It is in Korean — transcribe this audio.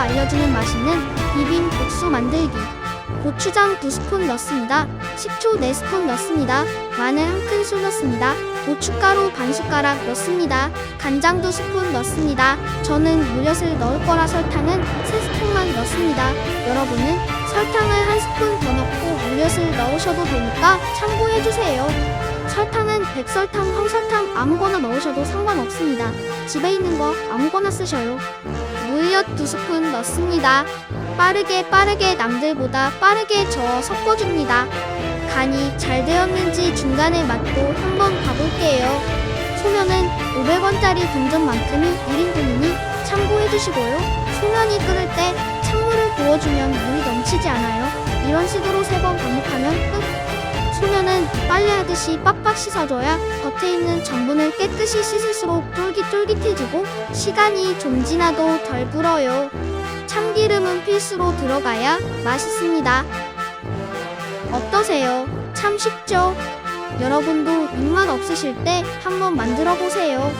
알려지는 맛있는 비빔 국수 만들기. 고추장 2스푼 넣습니다. 식초 4스푼 넣습니다. 마늘 한 큰술 넣습니다. 고춧가루 반 숟가락 넣습니다. 간장 2스푼 넣습니다. 저는 물엿을 넣을 거라 설탕은 3스푼만 넣습니다. 여러분은 설탕을 한 스푼 더 넣고 물엿을 넣으셔도 되니까 참고해주세요. 설탕은 백설탕, 황설탕 아무거나 넣으셔도 상관없습니다. 집에 있는 거 아무거나 쓰셔요. 물엿 두 스푼 넣습니다. 빠르게 빠르게 남들보다 빠르게 저어 섞어줍니다. 간이 잘 되었는지 중간에 맛도 한번 봐볼게요. 소면은 500원짜리 동전만큼이 1인분이니 참고해주시고요. 소면이 끓을 때 찬물을 부어주면 물이 넘치지 않아요. 이런 식으로 세 번 반복하면 끝. 소면은 빨래하듯이 빡빡 씻어줘야 겉에 있는 전분을 깨끗이 씻을수록 쫄깃쫄깃해지고 시간이 좀 지나도 덜 불어요. 참기름은 필수로 들어가야 맛있습니다. 어떠세요? 참 쉽죠? 여러분도 입맛 없으실 때 한번 만들어 보세요.